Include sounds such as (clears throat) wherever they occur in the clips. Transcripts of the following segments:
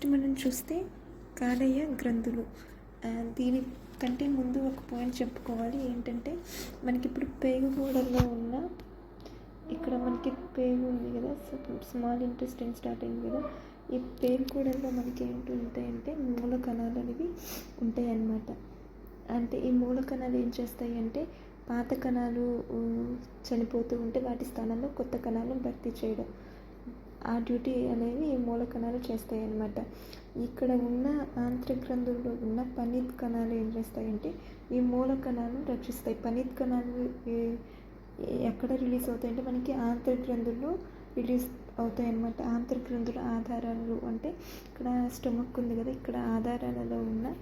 Next మనం చూస్తే కాలేయ గ్రంథులు. దీని కంటే ముందు ఒక పాయింట్ చెప్పుకోవాలి. ఏంటంటే మనకి ఇప్పుడు పేగు గోడల్లో ఉన్న ఇక్కడ మనకి పేగు ఉంది కదా స్మాల్ ఇంటెస్టైన్ స్టార్ట్ అయింది కదా ఈ పేగు గోడల్లో మనకి ఏంటి ఉంటాయంటే మూల కణాలు అనేవి ఉంటాయి అన్నమాట అంటే ఈ మూల కణాలు ఏం చేస్తాయి అంటే పాత కణాలు చనిపోతూ ఉంటే వాటి స్థానంలో కొత్త కణాలను భర్తీ చేయడం. ఆ డ్యూటీ అనేవి మూల కణాలు చేస్తాయి అన్నమాట ఇక్కడ ఉన్న ఆంత్రగ్రంథుల్లో ఉన్న పనీత్ కణాలు ఏం చేస్తాయంటే ఈ మూల కణాలను రక్షిస్తాయి. పనీత్ కణాలు ఏ- ఎక్కడ రిలీజ్ అవుతాయంటే మనకి ఆంత్రగ్రంథుల్లో రిలీజ్ అవుతాయి అన్నమాట ఆంతర్గ్రంథుల ఆధారాలు అంటే ఇక్కడ స్టమక్ ఉంది కదా ఇక్కడ ఆధారాలలో ఉన్న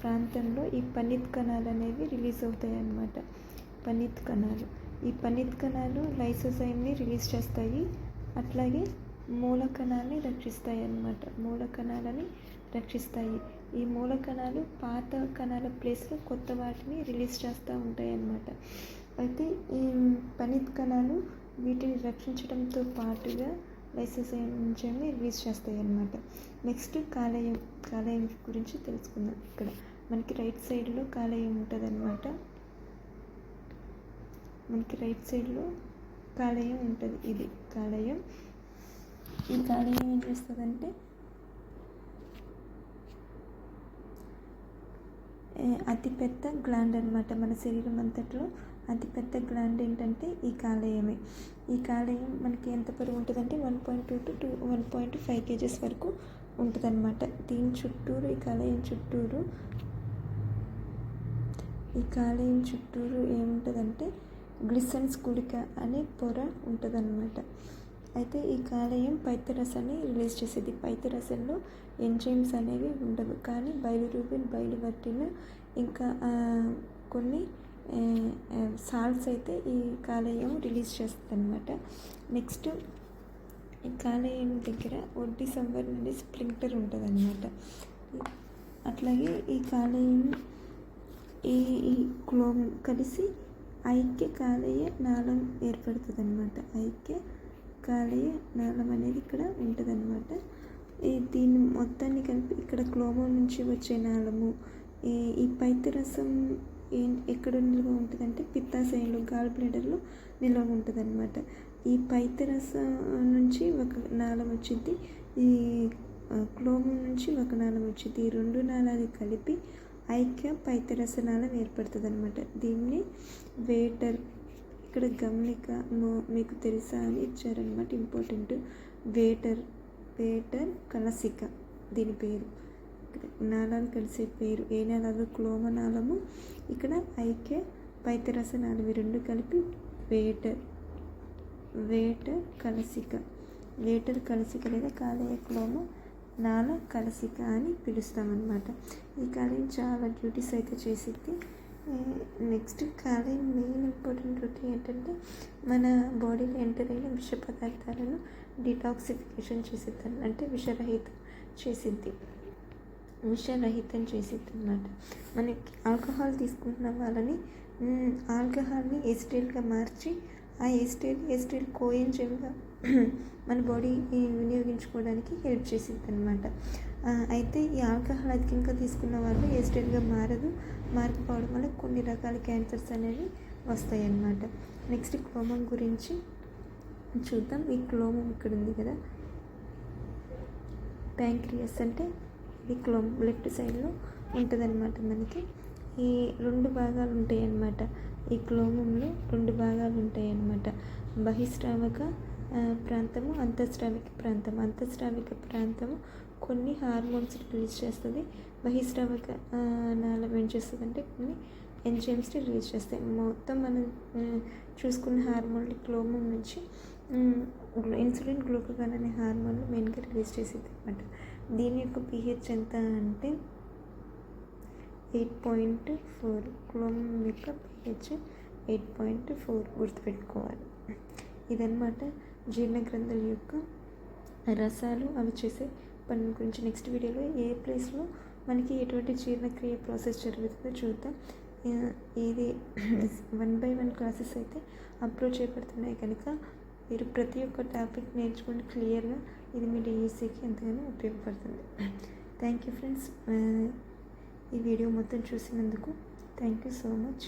ప్రాంతంలో ఈ పనిత్ కణాలు అనేవి రిలీజ్ అవుతాయి అన్నమాట పనీత్ కణాలు. ఈ పనిత్ కణాలు లైసోజైమ్ని రిలీజ్ చేస్తాయి. అట్లాగే మూల కణాలని రక్షిస్తాయి అన్నమాట మూల కణాలని రక్షిస్తాయి. ఈ మూల కణాలు పాత కణాల ప్లేస్లో కొత్త వాటిని రిలీజ్ చేస్తూ ఉంటాయి అన్నమాట అయితే ఈ పనిత్ కణాలు వీటిని రక్షించడంతో పాటుగా లైసోజైమ్ని రిలీజ్ చేస్తాయి అన్నమాట నెక్స్ట్ కాలేయం కాలేయం గురించి తెలుసుకుందాం ఇక్కడ. మనకి రైట్ సైడ్లో కాలేయం ఉంటుంది అన్నమాట మనకి రైట్ సైడ్లో కాలేయం ఉంటుంది. ఇది కాలేయం ఈ కాలేయం ఏం చేస్తుందంటే అతిపెద్ద గ్లాండ్ అనమాట మన శరీరం అంతట్లో. అతిపెద్ద గ్లాండ్ ఏంటంటే ఈ కాలేయమే ఈ కాలేయం మనకి ఎంత బరువు ఉంటుందంటే one point two to two one point five kgs వరకు ఉంటుందన్నమాట. దీని చుట్టూరు ఈ కాలేయం చుట్టూరు ఈ కాలేయం చుట్టూరు ఏముంటుందంటే గ్లిసన్స్ గుళిక అనే పొర ఉంటుందన్నమాట. అయితే ఈ కాలేయం పైత్యరసాన్ని రిలీజ్ చేసేది. పైత్యరసంలో ఎంజైమ్స్ అనేవి ఉండవు. కానీ బయలురూబిన్ బయలువట్టిన ఇంకా కొన్ని సాల్ట్స్ అయితే ఈ కాలేయం రిలీజ్ చేస్తుంది అనమాట నెక్స్ట్ ఈ కాలేయం దగ్గర ఒడ్డి సంవర్ నుండి స్ప్రింక్లర్ ఉంటుంది అనమాట అట్లాగే ఈ కాలేయం ఈ ఈ క్లోమ్ కలిసి ఐక్య కాలేయ నాళం ఏర్పడుతుంది అనమాట ఐక్య కాలేయ నాళం అనేది ఇక్కడ ఉంటుంది అనమాట ఈ దీన్ని మొత్తాన్ని కలిపి ఇక్కడ క్లోమం నుంచి వచ్చే నాళము ఈ పైత్యరసం ఏం ఎక్కడ నిల్వ ఉంటుందంటే పిత్తాశయంలో గాల్ బ్లాడర్లో నిల్వ ఉంటుంది అనమాట ఈ పైత్యరసం నుంచి ఒక నాళం వచ్చింది ఈ క్లోమం నుంచి ఒక నాళం వచ్చింది ఈ రెండు నాళాలు కలిపి ఐక్య పైత్యరస ఏర్పడుతుంది అనమాట దీన్ని వేటర్ ఇక్కడ గమనిక మీకు తెలుసా అని ఇచ్చారనమాట ఇంపార్టెంట్. వేటర్ వేటర్ కలసిక దీని పేరు. నాళాలు కలిసే పేరు. ఏ నాళాలు? క్లోమ నాళము. ఇక్కడ ఐక్య పైత్యరస నాళం రెండు కలిపి వేటర్ వేటర్ కలసిక. వేటర్ కలసిక లేదా కాలేయ క్లోమ నాల కలసిక అని పిలుస్తామన్నమాట. ఈ కాలేయం చాలా డ్యూటీస్ అయితే చేసిద్ది. నెక్స్ట్ కాలేయం మెయిన్ ఇంపార్టెంట్ డ్యూటీ ఏంటంటే మన బాడీలో ఎంటర్ అయిన విష పదార్థాలను డిటాక్సిఫికేషన్ చేసిద్ది. అంటే విషరహితం చేసిద్ది. విషరహితం చేసిద్ది అనమాట మనకి ఆల్కహాల్ తీసుకుంటున్న వాళ్ళని ఆల్కహాల్ని ఎసిటైల్గా మార్చి ఆ ఎసిటైల్ ఎసిటైల్ కోఎంజైమ్గా (clears throat) మన బాడీ వినియోగించుకోవడానికి హెల్ప్ చేసింది అనమాట అయితే ఈ ఆల్కహాల్ అధికంగా తీసుకున్న వాళ్ళు ఎసిటైల్గా మారదు. మారకపోవడం వల్ల కొన్ని రకాల క్యాన్సర్స్ అనేవి వస్తాయి అన్నమాట నెక్స్ట్ క్లోమం గురించి చూద్దాం. ఈ క్లోమం ఇక్కడ ఉంది కదా. ప్యాంక్రియస్ అంటే ఇది క్లోమ్ లెఫ్ట్ సైడ్లో ఉంటుందన్నమాట మనకి. ఈ రెండు భాగాలు ఉంటాయి అన్నమాట ఈ క్లోమంలో రెండు భాగాలు ఉంటాయి అన్నమాట బహిస్రావక ప్రాంతము అంతఃస్రావిక ప్రాంతం అంతఃస్రావిక ప్రాంతము కొన్ని హార్మోన్స్ రిలీజ్ చేస్తుంది. బహిశ్రావిక ఆ, ఏం చేస్తుంది అంటే కొన్ని ఎంజైమ్స్ని రిలీజ్ చేస్తాయి. మొత్తం మనం చూసుకున్న హార్మోన్లు క్లోమం నుంచి ఇన్సులిన్ గ్లూకోగాన్ అనే హార్మోన్లు మెయిన్గా రిలీజ్ చేసేది అనమాట దీని యొక్క పిహెచ్ ఎంత అంటే ఎయిట్ పాయింట్ ఫోర్ క్లోమం యొక్క పిహెచ్ ఎయిట్ పాయింట్ ఫోర్ గుర్తుపెట్టుకోవాలి. ఇదనమాట జీర్ణగ్రంథుల యొక్క రసాలు అవి చేసే పని గురించి నెక్స్ట్ వీడియోలో ఏ ప్లేస్లో మనకి ఎటువంటి జీర్ణక్రియ ప్రాసెస్ జరుగుతుందో చూద్దాం. ఇది వన్ బై వన్ క్లాసెస్ అయితే అప్రోచ్ చేయబడుతున్నాయి. కనుక మీరు ప్రతి ఒక్క టాపిక్ నేర్చుకుని క్లియర్గా ఇది మీ డిఈసీకి ఎంతగానో ఉపయోగపడుతుంది. థ్యాంక్ యూ ఫ్రెండ్స్ ఈ వీడియో మొత్తం చూసినందుకు థ్యాంక్ యూ సో మచ్